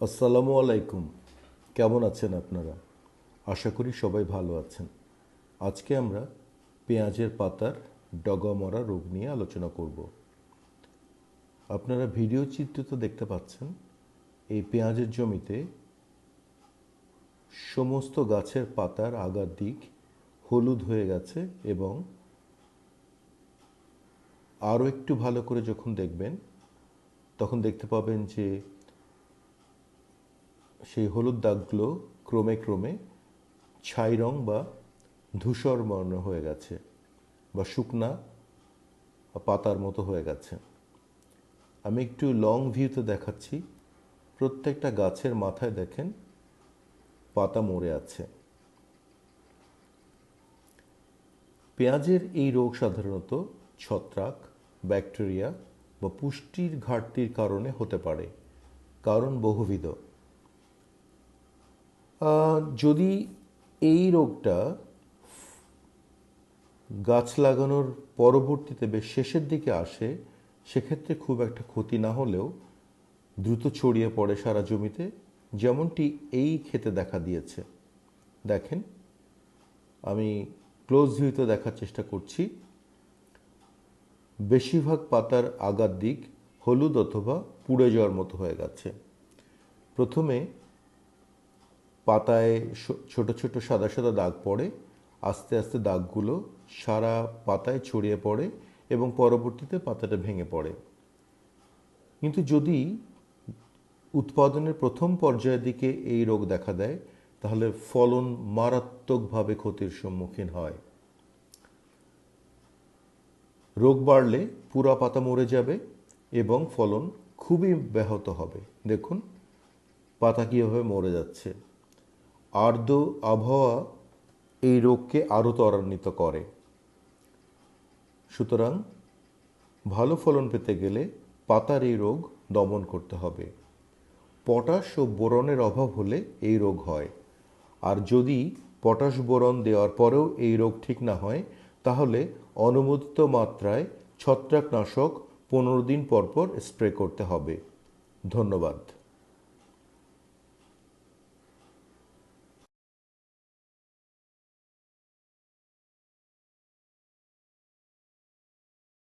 আসসালামু আলাইকুম। কেমন আছেন আপনারা? আশা করি সবাই ভালো আছেন। আজকে আমরা পেঁয়াজের পাতার ডগা মরা রোগ নিয়ে আলোচনা করব। আপনারা ভিডিও চিত্র তো দেখতে পাচ্ছেন, এই পেঁয়াজের জমিতে সমস্ত গাছের পাতার আগার দিক হলুদ হয়ে গেছে এবং আরও একটু ভালো করে যখন দেখবেন, তখন দেখতে পাবেন যে হলুদ দাগগুলো ক্রমে ক্রমে ছাই রং বা ধূসর বর্ণ হয়ে গেছে বা শুকনা পাতার মতো হয়ে গেছে। আমি একটু লং ভিউতে দেখাচ্ছি। প্রত্যেকটা গাছের মাথায় দেখেন পাতা মরে আছে। পেঁয়াজের এই রোগ সাধারণত ছত্রাক, ব্যাকটেরিয়া বা পুষ্টির ঘাটতির কারণে হতে পারে, কারণ বহুবিধ। যদি এই রোগটা গাছ লাগানোর পরবর্তীতে বেশ শেষের দিকে আসে, সেক্ষেত্রে খুব একটা ক্ষতি না হলেও দ্রুত ছড়িয়ে পড়ে সারা জমিতে, যেমনটি এই ক্ষেতে দেখা দিয়েছে। দেখেন, আমি ক্লোজ ভিউতে দেখার চেষ্টা করছি। বেশিরভাগ পাতার আগার দিক হলুদ অথবা পুড়ে যাওয়ার মতো হয়ে গেছে। প্রথমে পাতায় ছোট ছোট সাদা সাদা দাগ পড়ে, আস্তে আস্তে দাগগুলো সারা পাতায় ছড়িয়ে পড়ে এবং পরবর্তীতে পাতাটা ভেঙে পড়ে। কিন্তু যদি উৎপাদনের প্রথম পর্যায়ের দিকে এই রোগ দেখা দেয়, তাহলে ফলন মারাত্মকভাবে ক্ষতির সম্মুখীন হয়। রোগ বাড়লে পুরা পাতা মরে যাবে এবং ফলন খুবই ব্যাহত হবে। দেখুন, পাতা কীভাবে মরে যাচ্ছে। আর্দ্র আবহাওয়া এই রোগকে আরও ত্বরান্বিত করে। সুতরাং ভালো ফলন পেতে গেলে পাতার এই রোগ দমন করতে হবে। পটাশ ও বোরনের অভাব হলে এই রোগ হয়। আর যদি পটাশ বোরন দেওয়ার পরেও এই রোগ ঠিক না হয়, তাহলে অনুমোদিত মাত্রায় ছত্রাকনাশক পনেরো দিন পর পর স্প্রে করতে হবে। ধন্যবাদ।